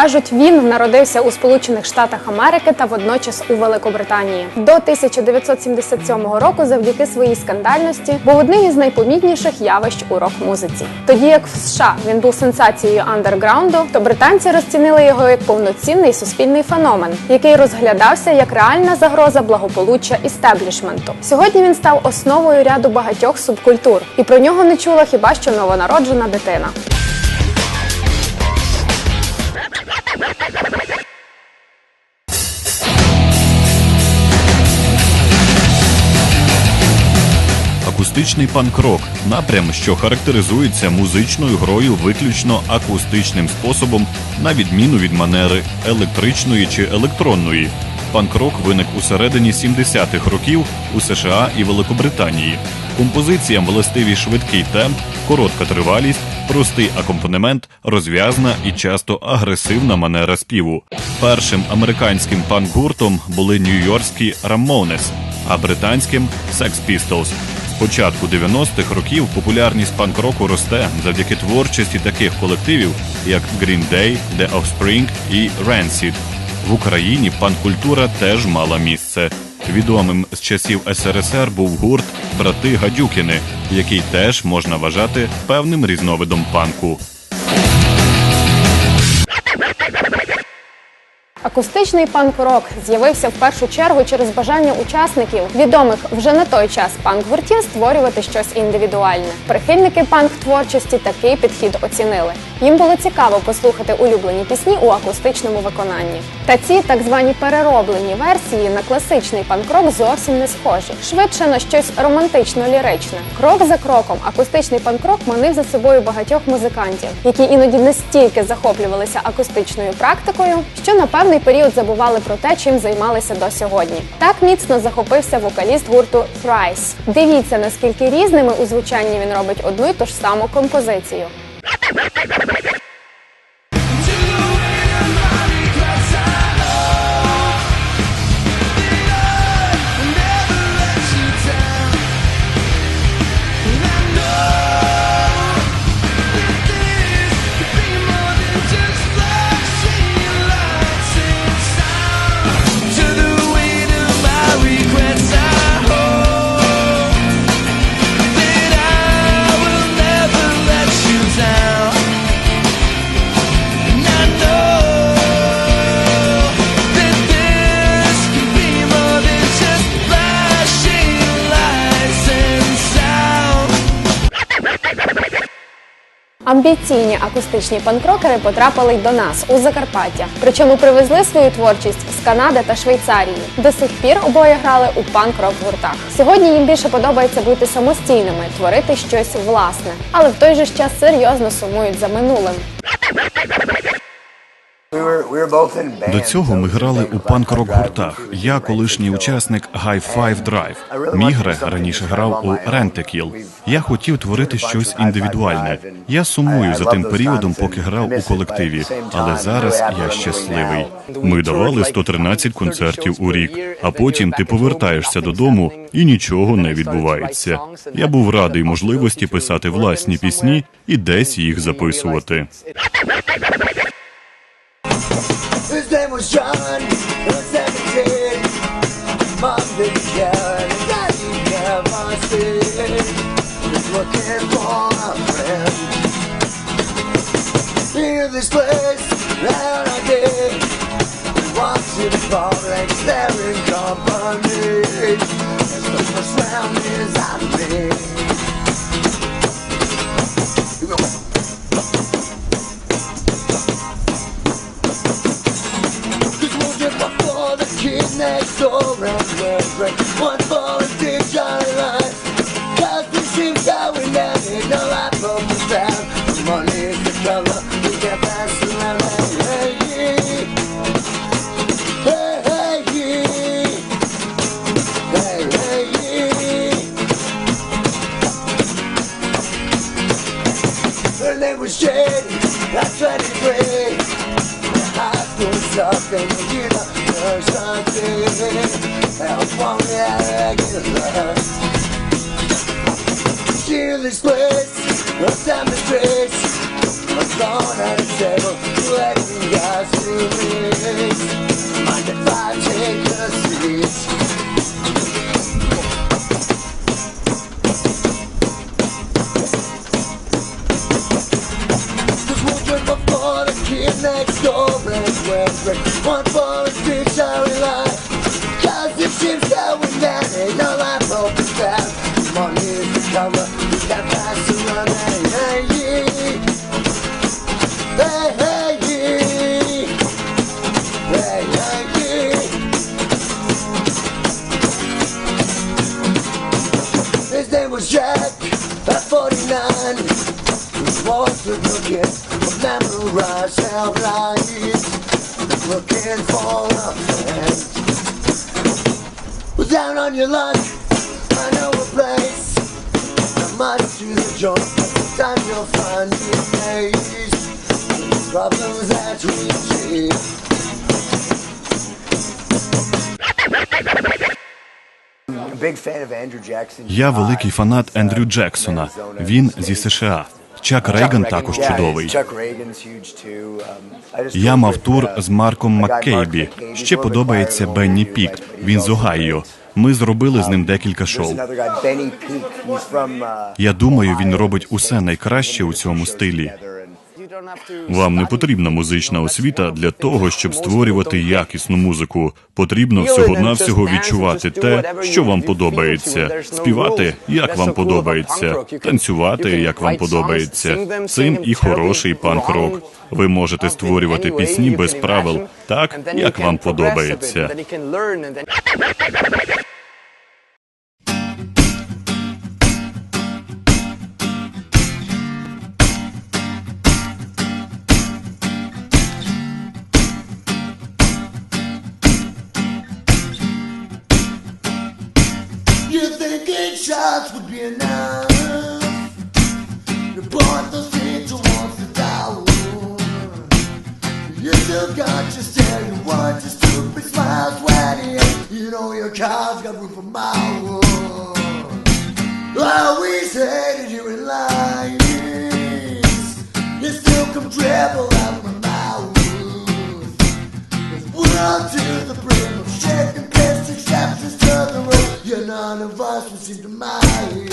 Кажуть, він народився у Сполучених Штатах Америки та водночас у Великобританії. До 1977 року, завдяки своїй скандальності, був одним із найпомітніших явищ у рок-музиці. Тоді як в США він був сенсацією андерграунду, то британці розцінили його як повноцінний суспільний феномен, який розглядався як реальна загроза благополуччя істеблішменту. Сьогодні він став основою ряду багатьох субкультур, і про нього не чула хіба що новонароджена дитина. Акустичний панк-рок – напрям, що характеризується музичною грою виключно акустичним способом, на відміну від манери електричної чи електронної. Панк-рок виник у середині 70-х років у США і Великобританії. Композиціям властиві швидкий темп, коротка тривалість, простий акомпанемент, розв'язна і часто агресивна манера співу. Першим американським панк-гуртом були нью-йоркські Ramones, а британським Sex Pistols. Початку 90-х років популярність панк-року росте завдяки творчості таких колективів, як Green Day, The Offspring і Rancid. В Україні панк-культура теж мала місце. Відомим з часів СРСР був гурт Брати Гадюкіни, який теж можна вважати певним різновидом панку. Акустичний панк-рок з'явився в першу чергу через бажання учасників відомих вже на той час панк-гуртів створювати щось індивідуальне. Прихильники панк-творчості такий підхід оцінили. Їм було цікаво послухати улюблені пісні у акустичному виконанні. Та ці так звані перероблені версії на класичний панк-рок зовсім не схожі. Швидше на щось романтично-ліричне. Крок за кроком акустичний панк-рок манив за собою багатьох музикантів, які іноді настільки захоплювалися акустичною практикою, що на певний період забували про те, чим займалися до сьогодні. Так міцно захопився вокаліст гурту Thrice. Дивіться, наскільки різними у звучанні він робить одну й ту ж саму композицію. Амбіційні акустичні панкрокери потрапили й до нас у Закарпаття. Причому привезли свою творчість з Канади та Швейцарії. До сих пір обоє грали у панк-рок гуртах. Сьогодні їм більше подобається бути самостійними, творити щось власне, але в той же час серйозно сумують за минулим. До цього ми грали у панк-рок гуртах. Я колишній учасник High Five Drive. Мігре раніше грав у Rentokil. Я хотів творити щось індивідуальне. Я сумую за тим періодом, поки грав у колективі. Але зараз я щасливий. Ми давали 113 концертів у рік, а потім ти повертаєшся додому і нічого не відбувається. Я був радий можливості писати власні пісні і десь їх записувати. His name was John, he was 17. Mom didn't care, and daddy never seen. Just looking for a friend. Near this place Yasumi. On your luck I know a place Not much to the joint But time you'll find your place The problems that we see. Я великий фанат Ендрю Джексона. Він зі США. Чак Рейган також чудовий. Um, I Я мав тур uh, з Марком Маккейбі. Ще подобається Бенні Пік. do Він з Огайо. Ми зробили з ним декілька шоу. uh, Я думаю, він робить усе найкраще у цьому стилі. Вам не потрібна музична освіта для того, щоб створювати якісну музику. Потрібно всього-навсього відчувати те, що вам подобається, співати, як вам подобається, танцювати, як вам подобається. Цим і хороший панк-рок. Ви можете створювати пісні без правил, так як вам подобається. To the brim of shaking plastic straps to the road. Yeah, none of us would seem to mind.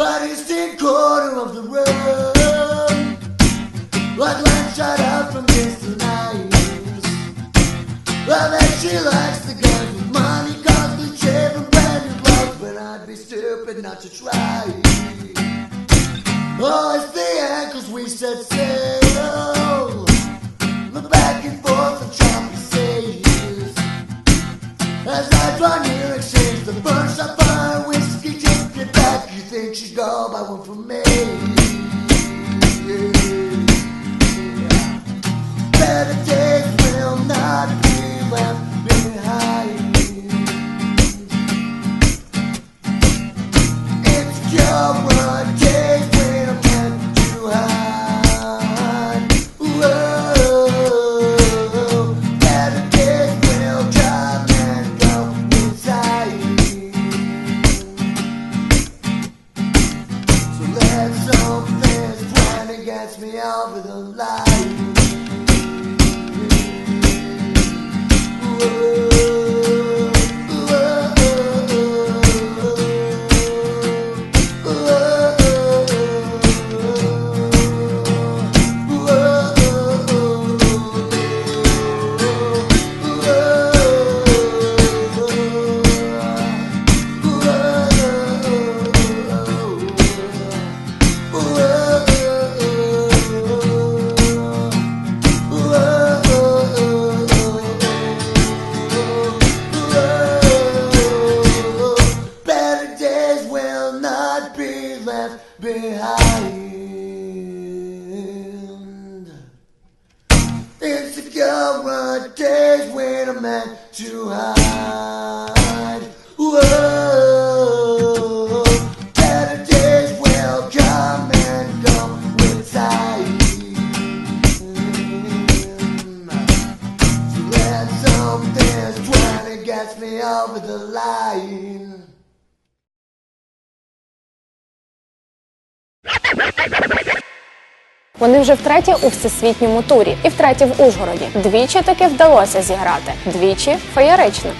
But it's the corner of the road. Like light shot out from distant eyes. Well, then she likes the guns with money, cause the shave and brand new clothes. But I'd be stupid not to try. Oh, it's the ankles we set sail. The back and forth of choppy sails. As I draw near, exchange the burst think she'd go by one for me? Better days will not be left behind. It's your one Вони вже втретє у всесвітньому турі і втретє в Ужгороді. Двічі таки вдалося зіграти, двічі феєрично.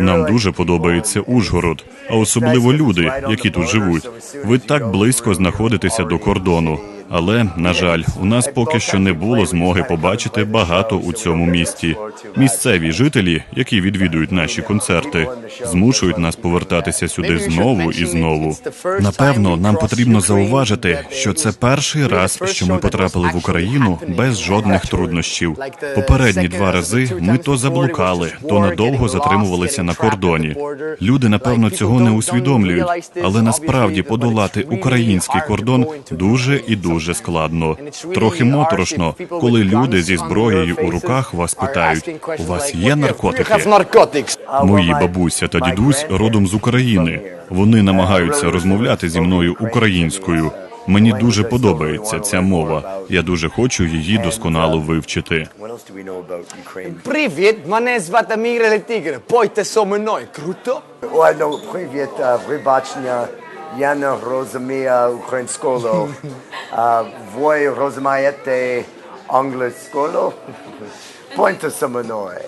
Нам дуже подобається Ужгород, а особливо люди, які тут живуть. Ви так близько знаходитеся до кордону. Але на жаль, у нас поки що не було змоги побачити багато у цьому місті. Місцеві жителі, які відвідують наші концерти, змушують нас повертатися сюди знову і знову. Напевно, нам потрібно зауважити, що це перший раз, що ми потрапили в Україну без жодних труднощів. Попередні два рази ми то заблукали, то надовго затримувалися на кордоні. Люди, напевно, цього не усвідомлюють, але насправді подолати український кордон дуже і дуже складно. Трохи моторошно, коли люди зі зброєю у руках вас питають: у вас є наркотики? Мої бабуся та дідусь родом з України. Вони намагаються розмовляти зі мною українською. Мені дуже подобається ця мова. Я дуже хочу її досконало вивчити. Привіт, мене звати Мігрель Тігр. Пойте со мною. Круто? О, ну, привіт, вибачення. Я не розумію українською. А, Ви розумієте англійською? Пойте со мною.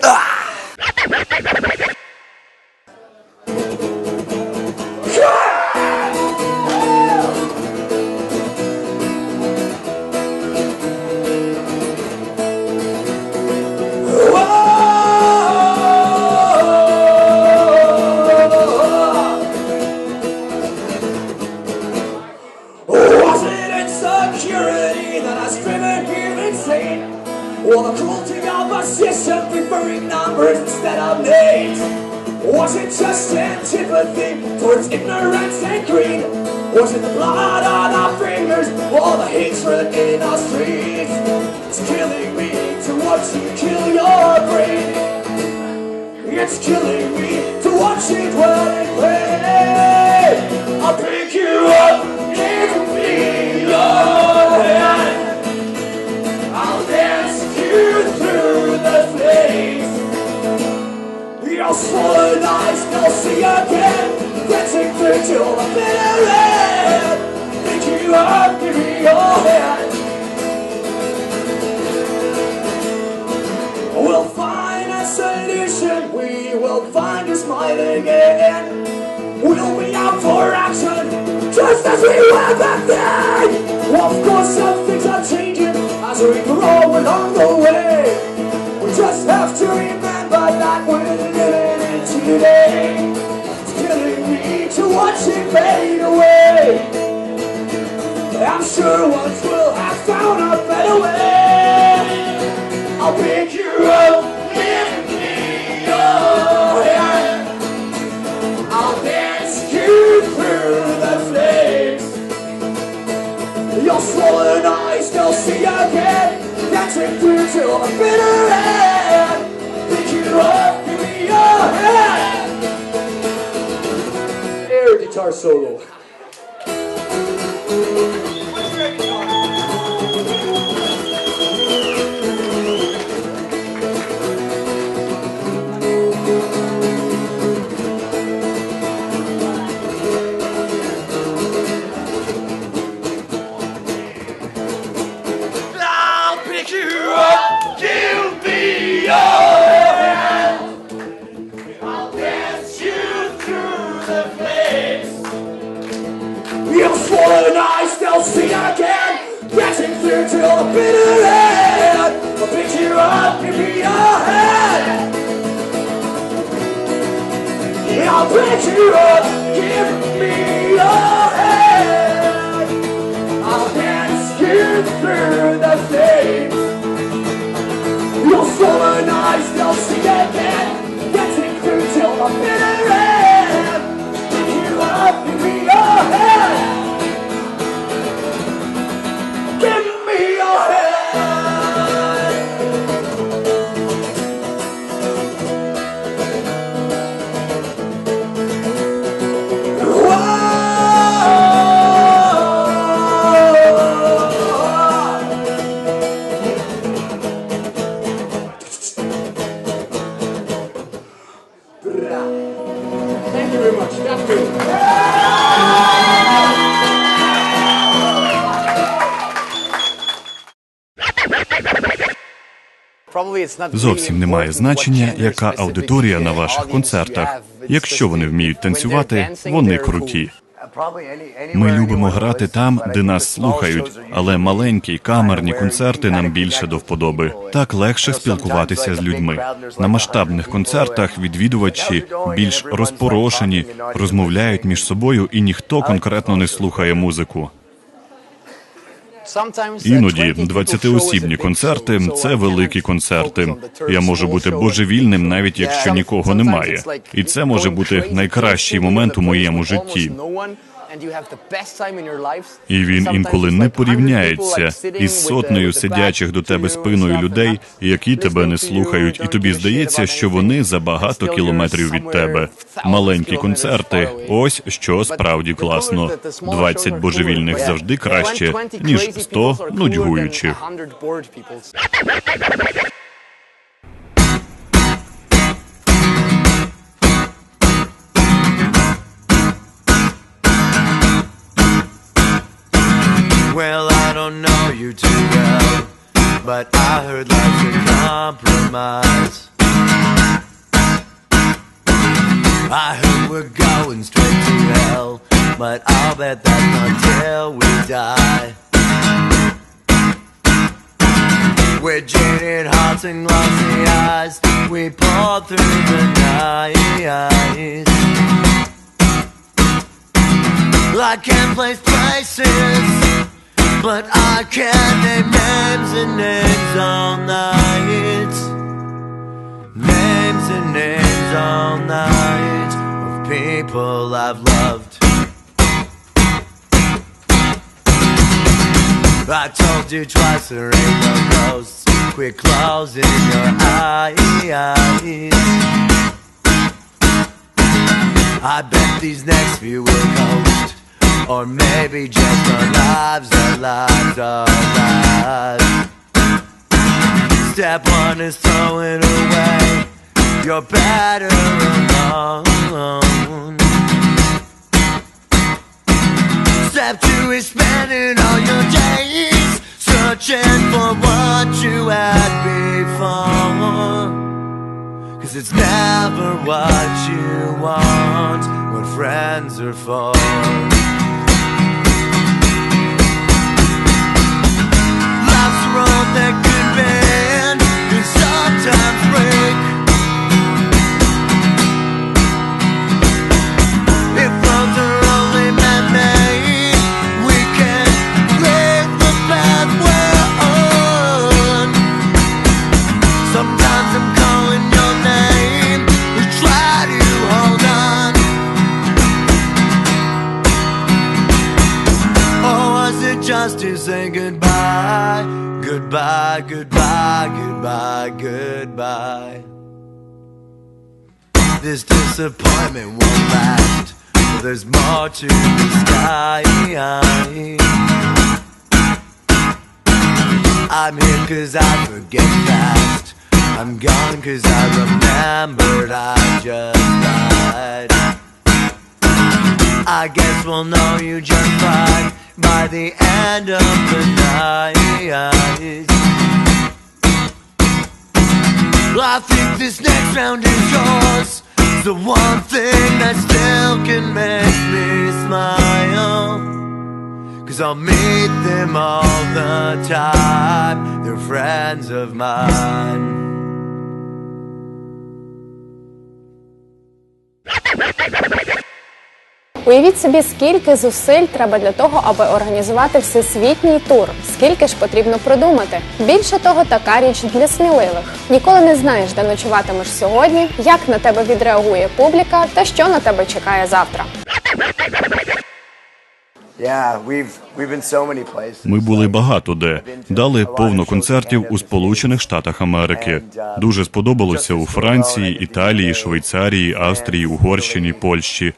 Or the cruelty of a system preferring numbers instead of names? Was it just antipathy towards ignorance and greed? Was it the blood on our fingers or the hatred in our streets? It's killing me to watch you kill your brain. It's killing me to watch it dwell in pain. I'll pick you up, give me your hand. Your swollen eyes they'll see again, dancing through till the bitter end. Pick you up, give me your hand. We'll find a solution. We will find a smiling again. We'll be out for action, just as we were back then. Of course, some things are changing as we grow along the way. We just have to remember that we're today. It's killing me to watch it fade away. But I'm sure once we'll have found a better way. I'll pick you up, give me hand. I'll dance you through the flames. Your swollen eyes they'll see again, dancing through till the bitter end. Pick you up, Air guitar solo. Зовсім немає значення, яка аудиторія на ваших концертах. Якщо вони вміють танцювати, вони круті. Ми любимо грати там, де нас слухають, але маленькі камерні концерти нам більше до вподоби. Так легше спілкуватися з людьми. На масштабних концертах відвідувачі більш розпорошені, розмовляють між собою, і ніхто конкретно не слухає музику. Іноді 20-осібні концерти це великі концерти. Я можу бути божевільним, навіть якщо нікого немає. І це може бути найкращий момент у моєму житті. І він інколи не порівняється із сотнею сидячих до тебе спиною людей, які тебе не слухають, і тобі здається, що вони за багато кілометрів від тебе. Маленькі концерти. Ось що справді класно. 20 божевільних завжди краще ніж 100 нудьгуючих. Well, I don't know you too well, but I heard life's a compromise. I heard we're going straight to hell, but I'll bet that's until we die. We're jaded hearts and glossy eyes, we pour through the night. Can place places, but I can't name names and names all night. Names and names all night of people I've loved. I told you twice there ain't no. Quit closing your eyes. I bet these next few will coast. Or maybe just our lives, our lives, our lives. Step one is throw it away. You're better alone. Step two is spending all your days searching for what you had before. Cause it's never what you want, what friends are for. Road that could bend and sometimes break. Goodbye, goodbye, goodbye, goodbye. This disappointment won't last. There's more to the sky. I'm here cause I forget fast. I'm gone cause I remembered I just died. I guess we'll know you just fine by the end of the night. I think this next round is yours. The one thing that still can make me smile. Cause I'll meet them all the time. They're friends of mine. Уявіть собі, скільки зусиль треба для того, аби організувати всесвітній тур. Скільки ж потрібно продумати. Більше того, така річ для сміливих. Ніколи не знаєш, де ночуватимеш сьогодні, як на тебе відреагує публіка та що на тебе чекає завтра. Ми були багато де дали повно концертів у Сполучених Штатах Америки. Дуже сподобалося у Франції, Італії, Швейцарії, Австрії, Угорщині, Польщі.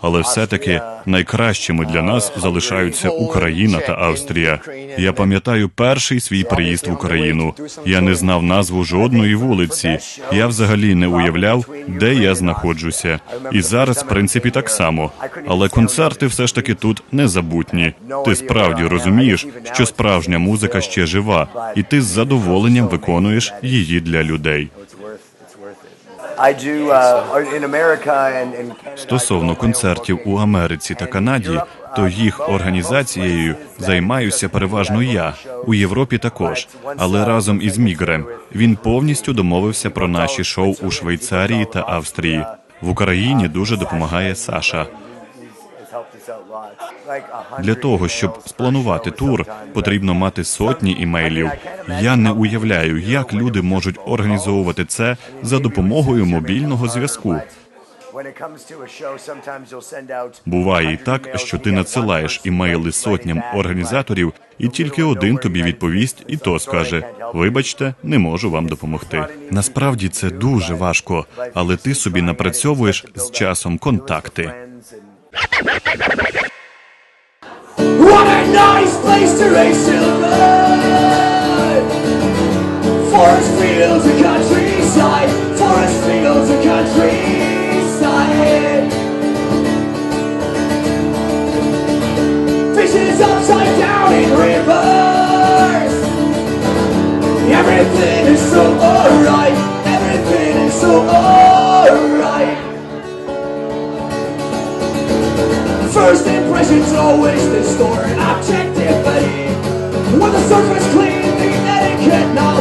Але все-таки найкращими для нас залишаються Україна та Австрія. Я пам'ятаю перший свій приїзд в Україну. Я не знав назву жодної вулиці. Я взагалі не уявляв, де я знаходжуся. І зараз, в принципі, так само. Але концерти все ж таки тут незабутні. Ти справді розумієш, що справжня музика ще жива, і ти з задоволенням виконуєш її для людей. Стосовно концертів у Америці та Канаді, то їх організацією займаюся переважно я у Європі також, але разом із Мігрем. Він повністю домовився про наші шоу у Швейцарії та Австрії. В Україні дуже допомагає Саша. Для того, щоб спланувати тур, потрібно мати сотні імейлів. Я не уявляю, як люди можуть організовувати це за допомогою мобільного зв'язку. Буває і так, що ти надсилаєш імейли сотням організаторів, і тільки один тобі відповість, і то скаже: Вибачте, не можу вам допомогти. Насправді це дуже важко, але ти собі напрацьовуєш з часом контакти. What a nice place to raise children! Forest fields and countryside, forest fields and countryside. Fishes upside down in rivers. Everything is so alright, everything is so alright. First impression's always distorted objectivity. When the surface clean, the etiquette now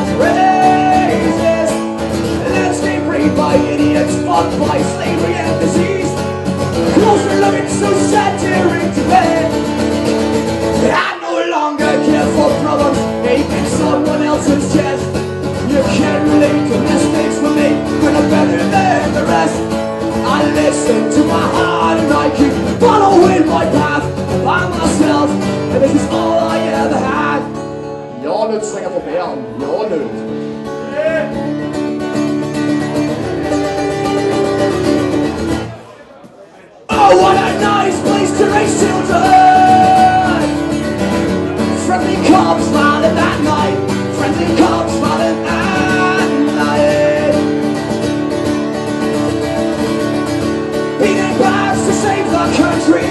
country.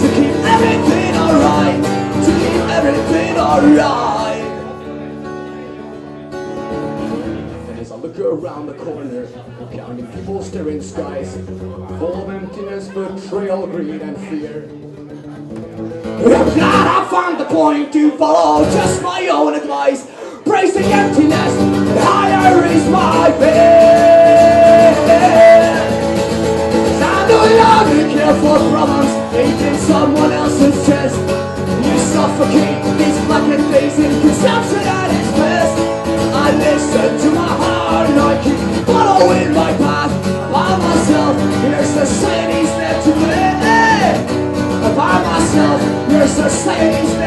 To keep everything alright. To keep everything alright. As I look around the corner, counting people staring skies, full of emptiness, betrayal, greed, and fear. I'm glad I found the point to follow just my own advice. Bracing emptiness, higher is my fear. Care for problems in someone else's chest. You suffocate these blackened days in consumption at its best. I listen to my heart and I keep following my path by myself. Here's society's meant to be. By myself, your society's meant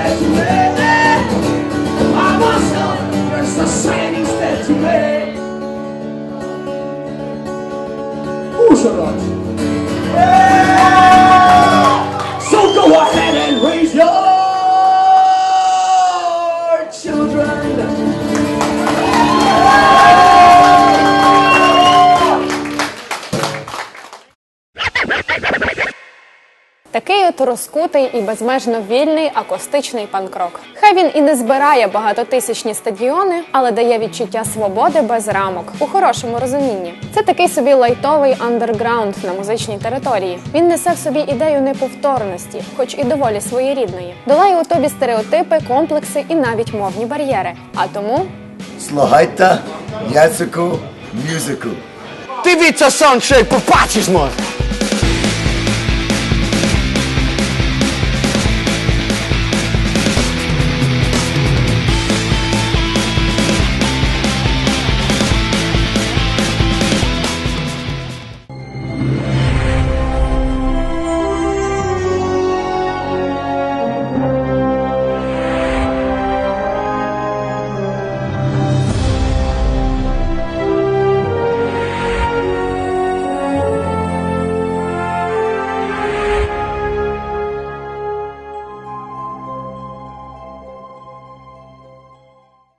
от і безмежно вільний акустичний панк-рок. Хай він і не збирає багатотисячні стадіони, але дає відчуття свободи без рамок у хорошому розумінні. Це такий собі лайтовий андерграунд на музичній території. Він несе в собі ідею неповторності, хоч і доволі своєрідної. Долає у тобі стереотипи, комплекси і навіть мовні бар'єри. А тому Слухайте Яцику мюзику. Дивіться, Саншей, побачиш, може!